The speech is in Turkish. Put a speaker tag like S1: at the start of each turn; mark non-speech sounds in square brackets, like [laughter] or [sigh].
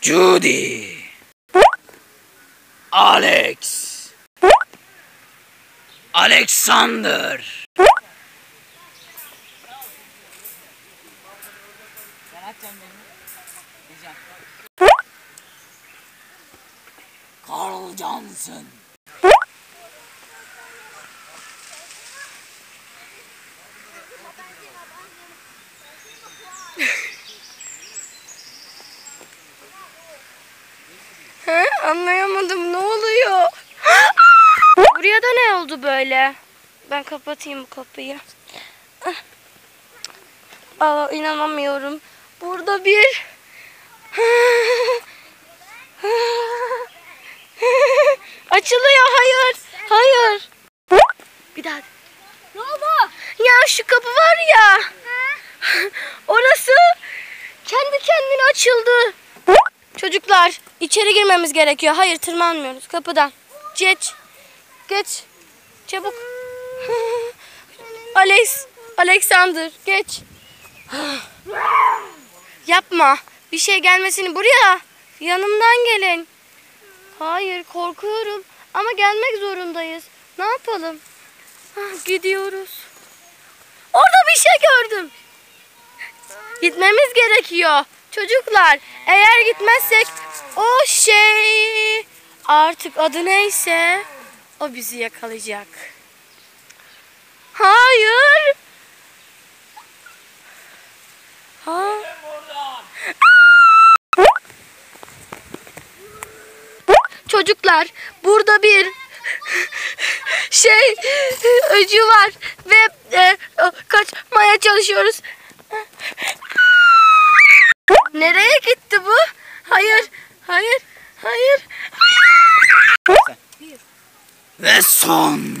S1: Judy. Alex. Alexander. Carl Johnson.
S2: He, [laughs] anlayamadım ne oluyor? [gasps] Buraya da ne oldu böyle? Ben kapatayım bu kapıyı. Ah. Aa, inanamıyorum. Burada bir [laughs] açılıyor. Hayır. Hayır. Bir daha.
S3: Ne oldu?
S2: Ya şu kapı var ya. [laughs] Orası kendi kendine açıldı. Çocuklar içeri girmemiz gerekiyor. Hayır tırmanmıyoruz kapıdan. Geç. Geç. Çabuk. [laughs] Alex. Alexander geç. [gasps] Yapma. Bir şey gelmesini buraya. Yanımdan gelin. Hayır korkuyorum. Ama gelmek zorundayız. Ne yapalım? Ah, gidiyoruz. Orada bir şey gördüm. Gitmemiz gerekiyor. Çocuklar eğer gitmezsek o şey artık adı neyse o bizi yakalayacak. Hayır. Ha? Çocuklar burada bir şey öcü var ve e, kaçmaya çalışıyoruz. Nereye gitti hayır, hayır.
S1: Ve son.